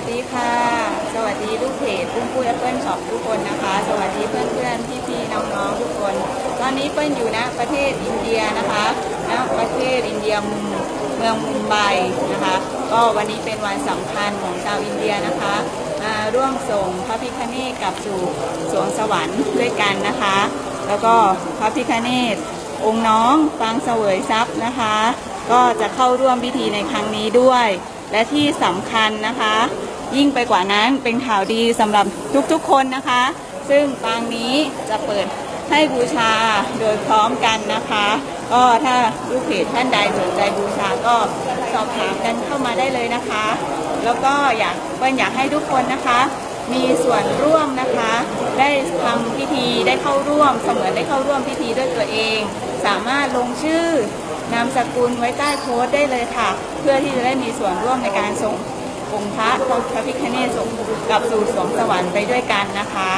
วัสดีค่ะ สวัสดีลูกเพจปุ้มปุ้ยแอปเปิลช็อปทุกคนนะคะ สวัสดีเพื่อนๆพี่ๆน้องๆทุกคน ตอนนี้เปิ้ลอยู่ณประเทศอินเดียนะคะณประเทศอินเดียเมืองมุมไบนะคะ ก็วันนี้เป็นวันสำคัญของชาวอินเดียนะคะมาร่วมส่งพระพิฆเนศกลับสู่สวงสวรรค์ด้วยกันนะคะ แล้วก็พระพิฆเนศองค์น้องปางเสวยทรัพย์นะคะ ก็จะเข้าร่วมพิธีในครั้งนี้ด้วย และที่สำคัญนะคะ ยิ่งไปกว่านั้นเป็นข่าวดีสำหรับทุกๆคนนะคะ ซึ่งปางนี้จะเปิดให้บูชาโดยพร้อมกันนะคะ ก็ถ้าลูกเพจท่านใดสนใจบูชาก็สอบถามกันเข้ามาได้เลยนะคะ แล้วก็อยากเปิ้ลอยากให้ทุกคนนะคะ มีส่วนร่วมนะคะ ได้ทำพิธีได้เข้าร่วมเสมือนได้เข้าร่วมพิธีด้วยตัวเอง สามารถลงชื่อนามสกุลไว้ใต้โพสต์ได้เลยค่ะ เพื่อที่จะได้มีส่วนร่วมในการส่ง องค์พระพระพิฆเนศส่งกลับสู่สวงสวรรค์ไปด้วยกันนะคะ